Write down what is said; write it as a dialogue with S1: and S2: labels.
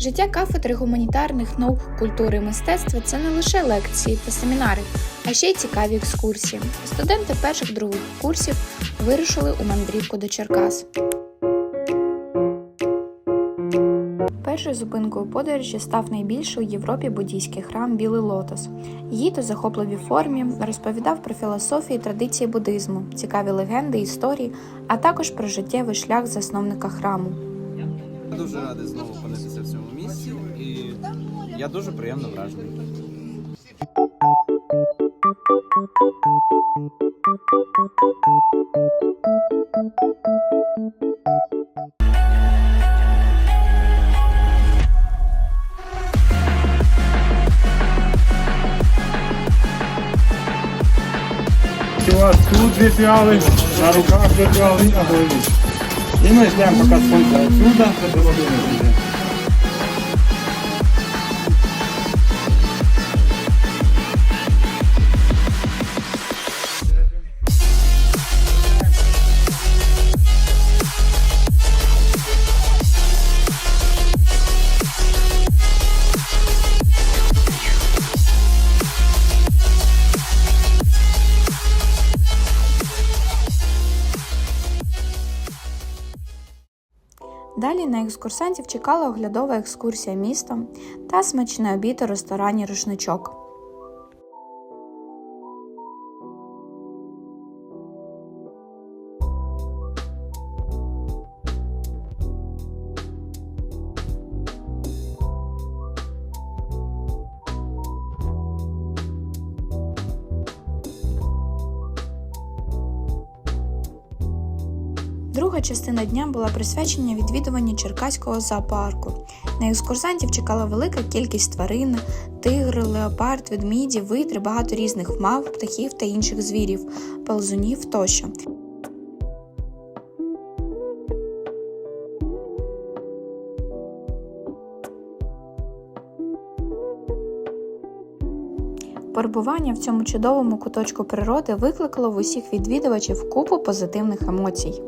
S1: Життя кафедри гуманітарних наук, культури і мистецтва це не лише лекції та семінари, а ще й цікаві екскурсії. Студенти перших других курсів вирушили у мандрівку до Черкас. Першою зупинкою подорожі став найбільший у Європі буддійський храм Білий Лотос. Гід у захопливій формі розповідав про філософію і традиції буддизму, цікаві легенди, історії, а також про життєвий шлях засновника храму.
S2: Дуже радий знову опинитися в цьому місці, і я дуже приємно вражений.
S3: Тут две пиалы, на руках две пиалы и на голове. И мы ждем, пока сколько отсюда до Володимира
S1: Далі на екскурсантів чекала оглядова екскурсія містом та смачний обід у ресторані Рушничок. Друга частина дня була присвячена відвідуванню Черкаського зоопарку. На екскурсантів чекала велика кількість тварин, тигр, леопард, ведміді, видри, багато різних мав, птахів та інших звірів, ползунів тощо. Перебування в цьому чудовому куточку природи викликало в усіх відвідувачів купу позитивних емоцій.